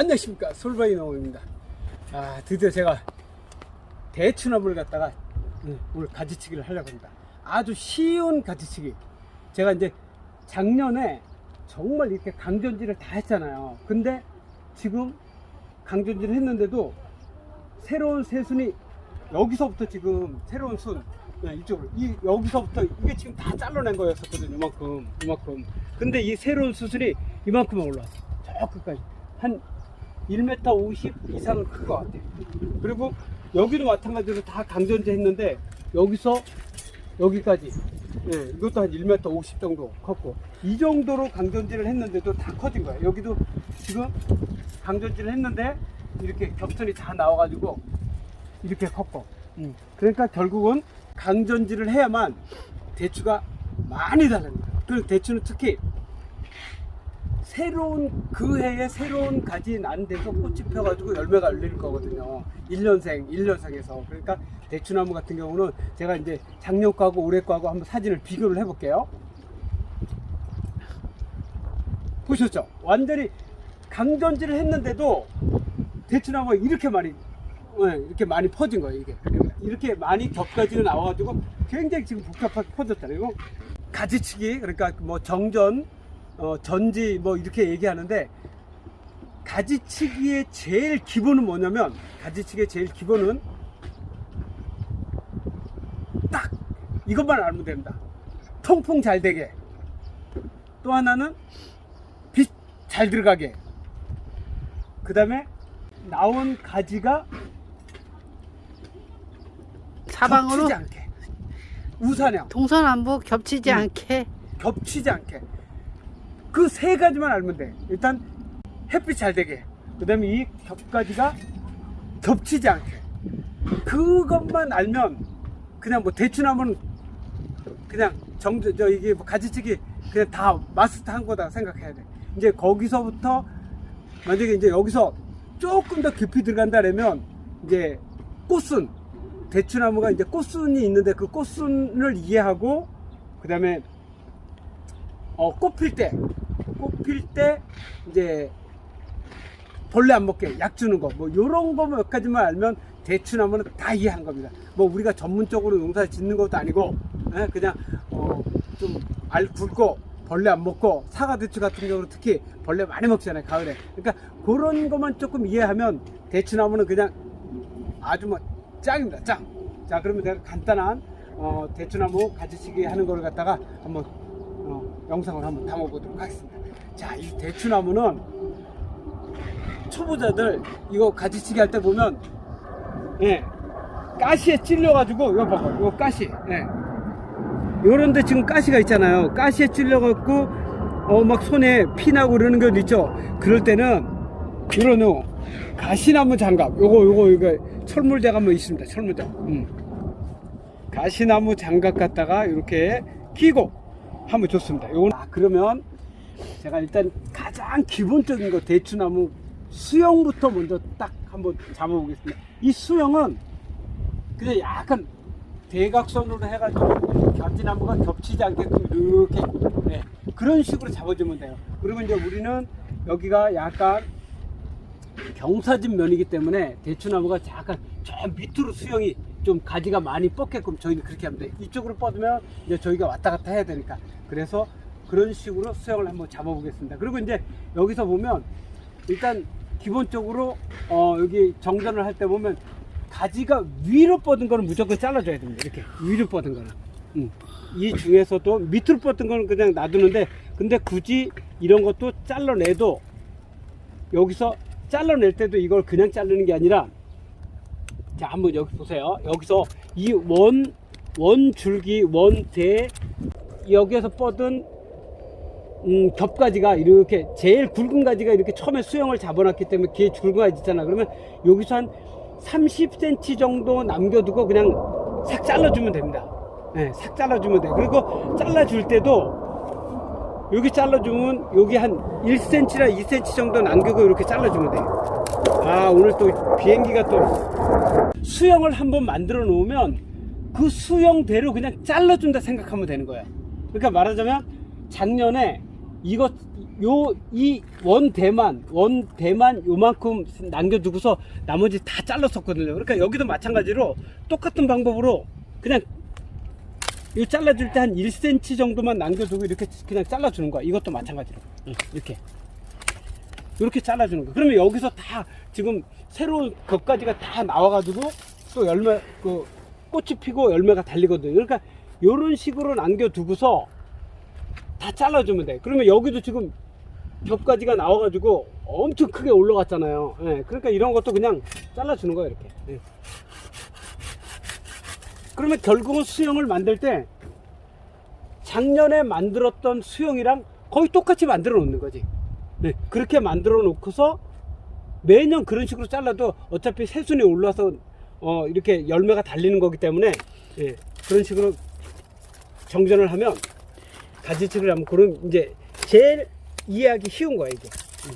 안녕하십니까. 솔바이 농어입니다. 아 드디어 제가 대추나무를 갖다가 음, 오늘 가지치기를 하려고 합니다. 아주 쉬운 가지치기. 제가 이제 작년에 정말 이렇게 강전지를 다 했잖아요. 근데 지금 강전지를 했는데도 새로운 새순이 여기서부터 지금 새로운 순 네, 이쪽으로. 이 여기서부터 이게 지금 다 잘라낸 거였었거든요 이만큼 이만큼. 근데 이 새로운 수순이 이만큼만 올라왔어 저 끝까지. 한 1m 50 이상은 클 것 같아요. 그리고 여기도 마찬가지로 다 강전지 했는데 여기서 여기까지. 네, 이것도 한 1m 50 정도 컸고. 이 정도로 강전지를 했는데도 다 커진 거예요. 여기도 지금 강전지를 했는데 이렇게 겹선이 다 나와가지고 이렇게 컸고. 음. 그러니까 결국은 강전지를 해야만 대추가 많이 달립니다. 그리고 대추는 특히 새로운 그 해에 새로운 가지 난 데서 꽃이 펴가지고 열매가 열릴 거거든요. 1년생 1년생에서. 그러니까 대추나무 같은 경우는 제가 이제 작년 거하고 올해 거하고 한번 사진을 비교를 해볼게요. 보셨죠? 완전히 강전지를 했는데도 대추나무가 이렇게 많이 네, 이렇게 많이 퍼진 거예요 이게. 이렇게 많이 겹가지로 나와가지고 굉장히 지금 복잡하게 퍼졌잖아요. 가지치기 그러니까 뭐 정전 어, 전지 뭐 이렇게 얘기하는데 가지치기의 제일 기본은 뭐냐면 가지치기의 제일 기본은 딱 이것만 알면 됩니다. 통풍 잘 되게. 또 하나는 빛 잘 들어가게. 그 다음에 나온 가지가 사방으로? 겹치지 않게. 우산형. 동서남북 겹치지 음. 않게. 겹치지 않게 그 세 가지만 알면 돼. 일단 햇빛 잘 되게. 그 다음에 이 겹가지가 겹치지 않게. 그것만 알면 그냥 뭐 대추나무는 그냥 정저 저 이게 뭐 가지치기 그냥 다 마스터 한 거다 생각해야 돼. 이제 거기서부터 만약에 이제 여기서 조금 더 깊이 들어간다면 이제 꽃순 대추나무가 이제 꽃순이 있는데 그 꽃순을 이해하고 그 다음에 어, 꽃필 때, 꽃필 때, 이제, 벌레 안 먹게 약 주는 거, 뭐, 요런 거 몇 가지만 알면 대추나무는 다 이해한 겁니다. 뭐, 우리가 전문적으로 농사 짓는 것도 아니고, 예, 그냥, 어, 좀, 알 굵고, 벌레 안 먹고, 사과 대추 같은 경우는 특히 벌레 많이 먹잖아요, 가을에. 그러니까, 그런 것만 조금 이해하면 대추나무는 그냥 아주 뭐, 짱입니다, 짱. 자, 그러면 내가 간단한, 어, 대추나무 가지치기 하는 거를 갖다가 한번 어, 영상을 한번 담아보도록 하겠습니다. 자, 이 대추나무는 초보자들 이거 가지치기 할 때 보면, 예, 가시에 찔려가지고, 이거 봐봐, 이거 가시, 예. 요런데 지금 가시가 있잖아요. 가시에 찔려갖고, 어, 막 손에 피 나고 그러는 것 있죠. 그럴 때는, 이런 요, 가시나무 장갑, 요거, 요거, 이거, 철물장 한번 있습니다. 철물장. 음. 가시나무 장갑 갖다가 이렇게 끼고, 하면 좋습니다. 요건 아, 그러면 제가 일단 가장 기본적인 거 대추나무 수영부터 먼저 딱 한번 잡아보겠습니다. 이 수영은 그냥 약간 대각선으로 해가지고 견지나무가 겹치지 않게끔 이렇게 네, 그런 식으로 잡아주면 돼요. 그리고 이제 우리는 여기가 약간 경사진 면이기 때문에 대추나무가 약간 저 밑으로 수영이 좀 가지가 많이 뻗게끔 저희는 그렇게 하면 돼요. 이쪽으로 뻗으면 이제 저희가 왔다 갔다 해야 되니까. 그래서 그런 식으로 수영을 한번 잡아보겠습니다. 그리고 이제 여기서 보면 일단 기본적으로 어 여기 정전을 할 때 보면 가지가 위로 뻗은 거는 무조건 잘라줘야 됩니다. 이렇게 위로 뻗은 거는. 음. 이 중에서도 밑으로 뻗은 거는 그냥 놔두는데 근데 굳이 이런 것도 잘라내도 여기서 잘라낼 때도 이걸 그냥 자르는 게 아니라 자 한번 여기 보세요. 여기서 이 원 원 줄기 원대 여기에서 뻗은 음, 겹가지가 이렇게 제일 굵은 가지가 이렇게 처음에 수영을 잡아놨기 때문에 걔 굵은 가지 있잖아. 그러면 여기서 한 30cm 정도 남겨두고 그냥 싹 잘라주면 됩니다. 네, 싹 잘라주면 돼. 그리고 잘라줄 때도 여기 잘라주면 여기 한 1cm나 2cm 정도 남기고 이렇게 잘라주면 돼요 아 오늘 또 비행기가 또 수영을 한번 만들어 놓으면 그 수영대로 그냥 잘라준다 생각하면 되는 거야 그러니까 말하자면 작년에 이거 요 이 원 대만 원 대만 요만큼 남겨두고서 나머지 다 잘랐었거든요. 그러니까 여기도 마찬가지로 똑같은 방법으로 그냥 이 잘라줄 때 한 1cm 정도만 남겨두고 이렇게 그냥 잘라주는 거야. 이것도 마찬가지로 응, 이렇게 이렇게 잘라주는 거. 그러면 여기서 다 지금 새로운 것까지가 다 나와가지고 또 열매 그 꽃이 피고 열매가 달리거든요. 그러니까 이런 식으로 남겨두고서 다 잘라주면 돼. 그러면 여기도 지금 겹가지가 나와가지고 엄청 크게 올라갔잖아요. 예, 그러니까 이런 것도 그냥 잘라주는 거예요, 이렇게. 예. 그러면 결국은 수영을 만들 때 작년에 만들었던 수영이랑 거의 똑같이 만들어 놓는 거지. 네, 그렇게 만들어 놓고서 매년 그런 식으로 잘라도 어차피 새순이 올라서 어, 이렇게 열매가 달리는 거기 때문에 예, 그런 식으로 정전을 하면 가지치기를 하면 그런 이제 제일 이해하기 쉬운 거야 이게. 음.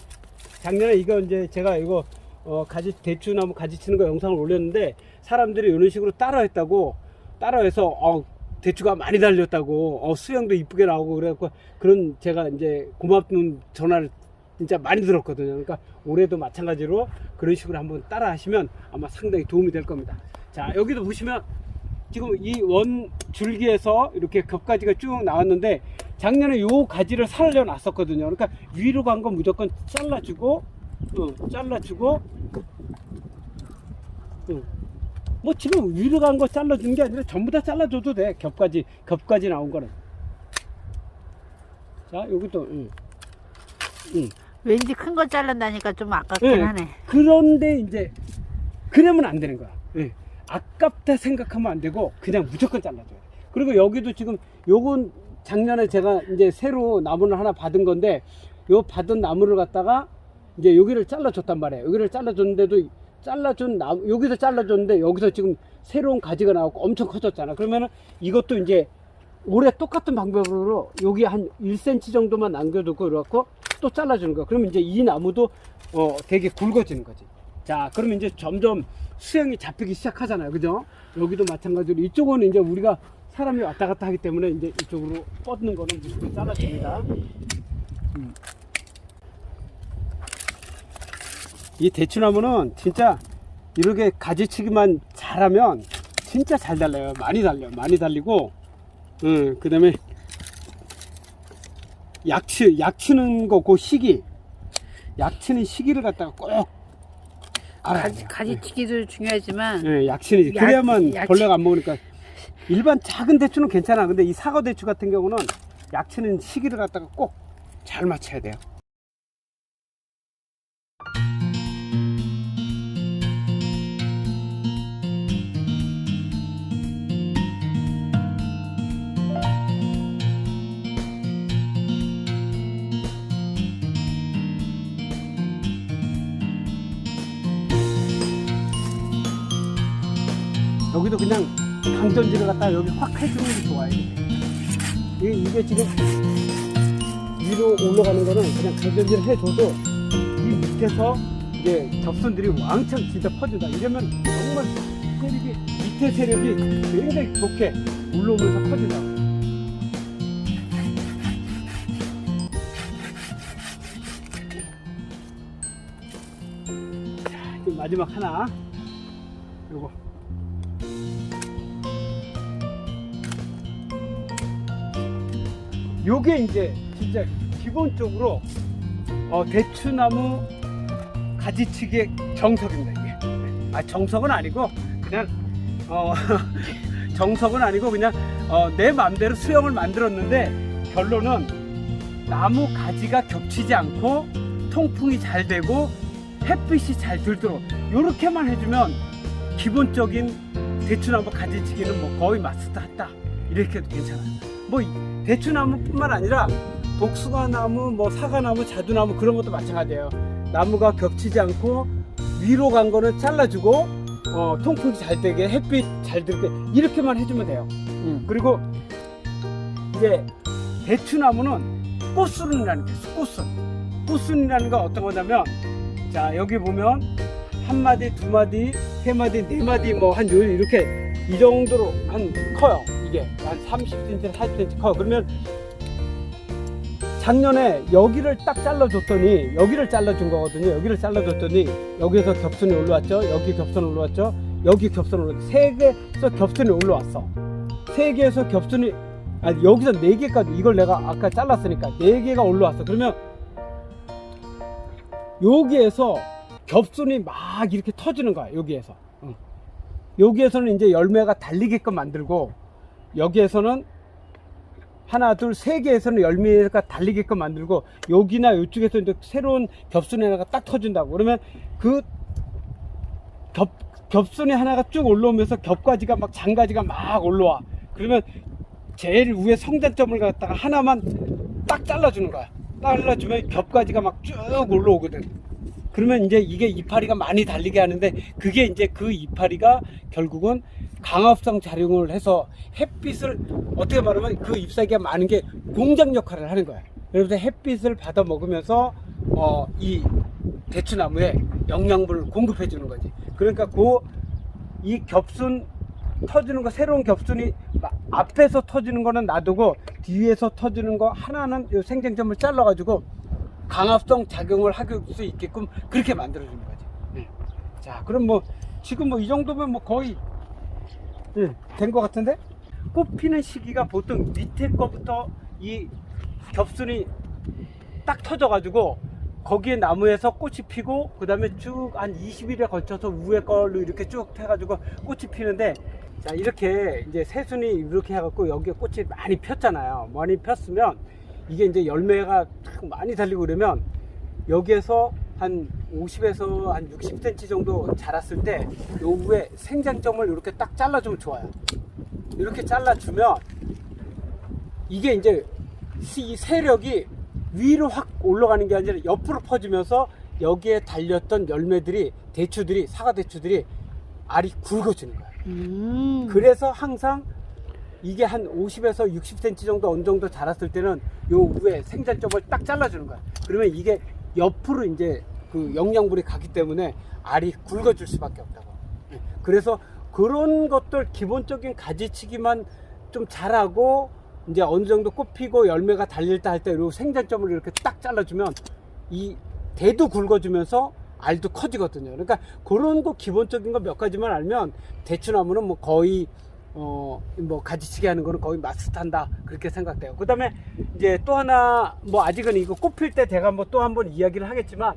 작년에 이거 이제 제가 이거 어, 가지 대추나무 가지 치는 거 영상을 올렸는데 사람들이 이런 식으로 따라했다고 따라해서 어, 대추가 많이 달렸다고 어, 수영도 이쁘게 나오고 그래갖고 그런 제가 이제 고맙는 전화를 진짜 많이 들었거든요. 그러니까 올해도 마찬가지로 그런 식으로 한번 따라 하시면 아마 상당히 도움이 될 겁니다. 자 여기도 보시면 지금 이 원 줄기에서 이렇게 겹가지가 쭉 나왔는데 작년에 요 가지를 살려 놨었거든요. 그러니까 위로 간 건 무조건 잘라주고, 어, 잘라주고, 어. 뭐 지금 위로 간 거 잘라주는 게 아니라 전부 다 잘라줘도 돼. 겹가지, 겹가지 나온 거는. 자, 여기도, 응. 응. 왠지 큰 거 잘란다니까 좀 아깝긴 예, 하네. 그런데 이제 그러면 안 되는 거야. 예. 아깝다 생각하면 안 되고 그냥 무조건 잘라줘야 돼. 그리고 여기도 지금 요건 작년에 제가 이제 새로 나무를 하나 받은 건데 요 받은 나무를 갖다가 이제 여기를 잘라줬단 말이에요. 여기를 잘라줬는데도 잘라준 나무 여기서 잘라줬는데 여기서 지금 새로운 가지가 나왔고 엄청 커졌잖아. 그러면은 이것도 이제 올해 똑같은 방법으로 여기 한 1cm 정도만 남겨두고 이래갖고 또 잘라주는 거야. 그러면 이제 이 나무도 어 되게 굵어지는 거지. 자, 그러면 이제 점점 수영이 잡히기 시작하잖아요. 그죠? 여기도 마찬가지로 이쪽은 이제 우리가 사람이 왔다 갔다 하기 때문에 이제 이쪽으로 뻗는 거는 무조건 잘라줍니다. 음. 이 대추나무는 진짜 이렇게 가지치기만 잘하면 진짜 잘 달려요. 많이 달려. 많이 달리고, 음, 그 다음에 약치, 약치는 거, 그 시기. 약치는 시기를 갖다가 꼭 알아야 가지, 돼요. 가지치기도 중요하지만 예, 약치는 약- 그래야만 약치. 벌레가 안 먹으니까 일반 작은 대추는 괜찮아. 근데 이 사과 대추 같은 경우는 약치는 시기를 갖다가 꼭 잘 맞춰야 돼요. 여기도 그냥 강전지를 갖다가 여기 확 해주는 게 좋아요. 이게, 이게 지금 위로 올라가는 거는 그냥 강전지를 해줘도 이 밑에서 이제 접선들이 왕창 진짜 퍼진다. 이러면 정말 세력이, 밑에 세력이 굉장히 좋게 올라오면서 퍼진다. 마지막 하나. 요거. 요게 이제 진짜 기본적으로 어, 대추나무 가지치기의 정석입니다 이게. 아 정석은 아니고 그냥 어, 정석은 아니고 그냥 어, 내 마음대로 수영을 만들었는데 결론은 나무 가지가 겹치지 않고 통풍이 잘 되고 햇빛이 잘 들도록 이렇게만 해주면 기본적인 대추나무 가지치기는 뭐 거의 마스터했다. 이렇게 해도 괜찮아요. 뭐 대추나무뿐만 아니라 복숭아나무, 뭐 사과나무, 자두나무 그런 것도 마찬가지예요. 나무가 겹치지 않고 위로 간 거는 잘라주고 어, 통풍이 잘 되게 햇빛 잘 들게 이렇게만 해주면 돼요. 음, 그리고 이제 대추나무는 꽃순이라는 게 있어. 꽃순. 꽃순이라는 건 어떤 거냐면 자 여기 보면 한 마디, 두 마디, 세 마디, 네 마디 뭐한 이렇게 이 정도로 한 커요. 이게 한 30cm, 40cm 커요. 그러면 작년에 여기를 딱 잘라줬더니 여기를 잘라준 거거든요. 여기를 잘라줬더니 여기에서 겹순이 올라왔죠. 여기 겹순 올라왔죠. 여기 겹순 올라왔죠. 세 개에서 겹순이 올라왔어. 세 개에서 겹순이 아니 여기서 네 개까지 이걸 내가 아까 잘랐으니까 네 개가 올라왔어. 그러면 여기에서 겹순이 막 이렇게 터지는 거야. 여기에서. 응. 여기에서는 이제 열매가 달리게끔 만들고 여기에서는 하나 둘 세 개에서는 열매가 달리게끔 만들고 여기나 이쪽에서 이제 새로운 겹순이 하나가 딱 터진다고. 그러면 그 겹, 겹순이 하나가 쭉 올라오면서 겹가지가 막 장가지가 막 올라와. 그러면 제일 위에 성장점을 갖다가 하나만 딱 잘라주는 거야. 잘라주면 겹가지가 막 쭉 올라오거든. 그러면 이제 이게 이파리가 많이 달리게 하는데 그게 이제 그 이파리가 결국은 강압성 작용을 해서 햇빛을 어떻게 말하면 그 잎사귀가 많은 게 공장 역할을 하는 거야. 그래서 햇빛을 받아 먹으면서 어, 이 대추나무에 영양분을 공급해 주는 거지. 그러니까 그 이 겹순 터지는 거 새로운 겹순이 마- 앞에서 터지는 거는 놔두고 뒤에서 터지는 거 하나는 요 생장점을 잘라 가지고 강압성 작용을 할 수 있게끔 그렇게 만들어 주는 거지. 네. 자, 그럼 뭐 지금 뭐 이 정도면 뭐 거의 된것 같은데? 꽃 피는 시기가 보통 밑에 거부터 이 겹순이 딱 터져가지고 거기에 나무에서 꽃이 피고 그 다음에 쭉 한 20일에 걸쳐서 위에 걸로 이렇게 쭉 해가지고 꽃이 피는데 자 이렇게 이제 새순이 이렇게 해갖고 여기에 꽃이 많이 폈잖아요 많이 폈으면 이게 이제 열매가 탁 많이 달리고 그러면 여기에서 한 50에서 한 60cm 정도 자랐을 때요 위에 생장점을 이렇게 딱 잘라주면 좋아요. 이렇게 잘라주면 이게 이제 이 세력이 위로 확 올라가는 게 아니라 옆으로 퍼지면서 여기에 달렸던 열매들이 대추들이 사과 대추들이 알이 굵어지는 거야. 음. 그래서 항상 이게 한 50에서 60cm 정도 어느 정도 자랐을 때는 요 위에 생장점을 딱 잘라주는 거야. 그러면 이게 옆으로 이제 그 영양분이 가기 때문에 알이 굵어질 수밖에 없다고. 예. 그래서 그런 것들 기본적인 가지치기만 좀 잘하고 이제 어느 정도 꽃 피고 열매가 달릴 때 할때요 생장점을 이렇게 딱 잘라주면 이 대도 굵어지면서 알도 커지거든요. 그러니까 그런 거 기본적인 거 몇 가지만 알면 대추나무는 뭐 거의 어 뭐 가지치기 하는 거는 거의 마스터한다 그렇게 생각돼요. 그다음에 이제 또 하나 뭐 아직은 이거 꽃필 때 제가 뭐 또 한번 이야기를 하겠지만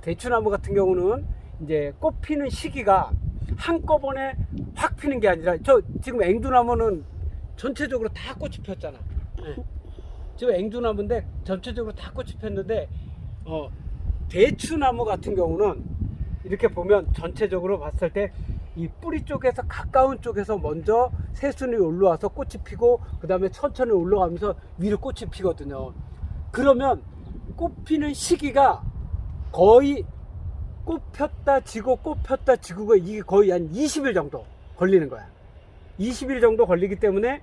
대추나무 같은 경우는 이제 꽃 피는 시기가 한꺼번에 확 피는 게 아니라 저 지금 앵두나무는 전체적으로 다 꽃이 폈잖아. 예. 지금 앵두나무인데 전체적으로 다 꽃이 폈는데 어 대추나무 같은 경우는 이렇게 보면 전체적으로 봤을 때 이 뿌리 쪽에서 가까운 쪽에서 먼저 새순이 올라와서 꽃이 피고 그 다음에 천천히 올라가면서 위로 꽃이 피거든요. 그러면 꽃 피는 시기가 거의 꽃 폈다 지고 꽃 폈다 지고가 이게 거의 한 20일 정도 걸리는 거야. 20일 정도 걸리기 때문에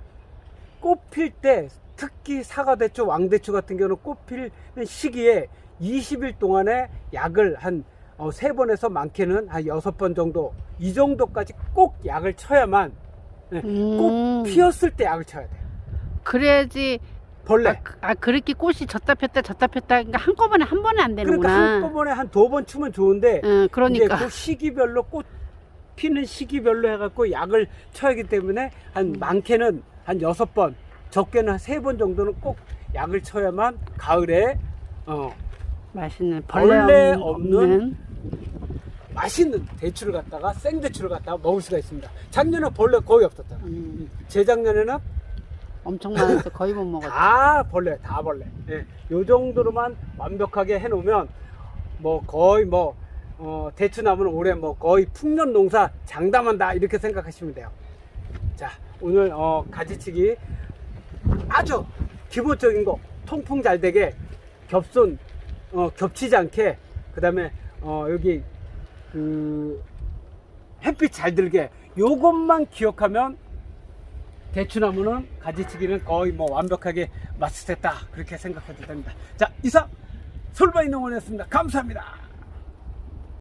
꽃 필 때 특히 사과대추, 왕대추 같은 경우는 꽃 피는 시기에 20일 동안에 약을 한 어, 세 번에서 많게는 한 여섯 번 정도 이 정도까지 꼭 약을 쳐야만 네, 꽃 음. 피었을 때 약을 쳐야 돼. 그래야지 벌레. 아, 그- 아 그렇게 꽃이 졌다 폈다 졌다 폈다 그러니까 한꺼번에 한 번에 안 그러니까 되는구나. 한꺼번에 한 두 번 치면 좋은데 응, 그러니까 이제 그 시기별로 꽃 피는 시기별로 해갖고 약을 쳐야 하기 때문에 한 많게는 한 여섯 번, 적게는 한 세 번 정도는 꼭 약을 쳐야만 가을에 어, 맛있는 벌레, 벌레 없는 맛있는 대추를 갖다가 생대추를 갖다가 먹을 수가 있습니다. 작년에 벌레 거의 없었잖아. 음, 재작년에는 엄청 많아서 거의 못 먹었지. 다 벌레, 다 벌레. 예. 요 정도로만 완벽하게 해놓으면 뭐 거의 뭐 어, 대추 나무는 올해 뭐 거의 풍년 농사 장담한다 이렇게 생각하시면 돼요. 자, 오늘 어, 가지치기 아주 기본적인 거 통풍 잘 되게 겹손 어, 겹치지 않게 그 다음에 어, 여기 그 햇빛 잘 들게 요것만 기억하면 대추나무는 가지치기는 거의 뭐 완벽하게 마스터했다 그렇게 생각해도 됩니다. 자 이상 솔바이 농원이었습니다. 감사합니다.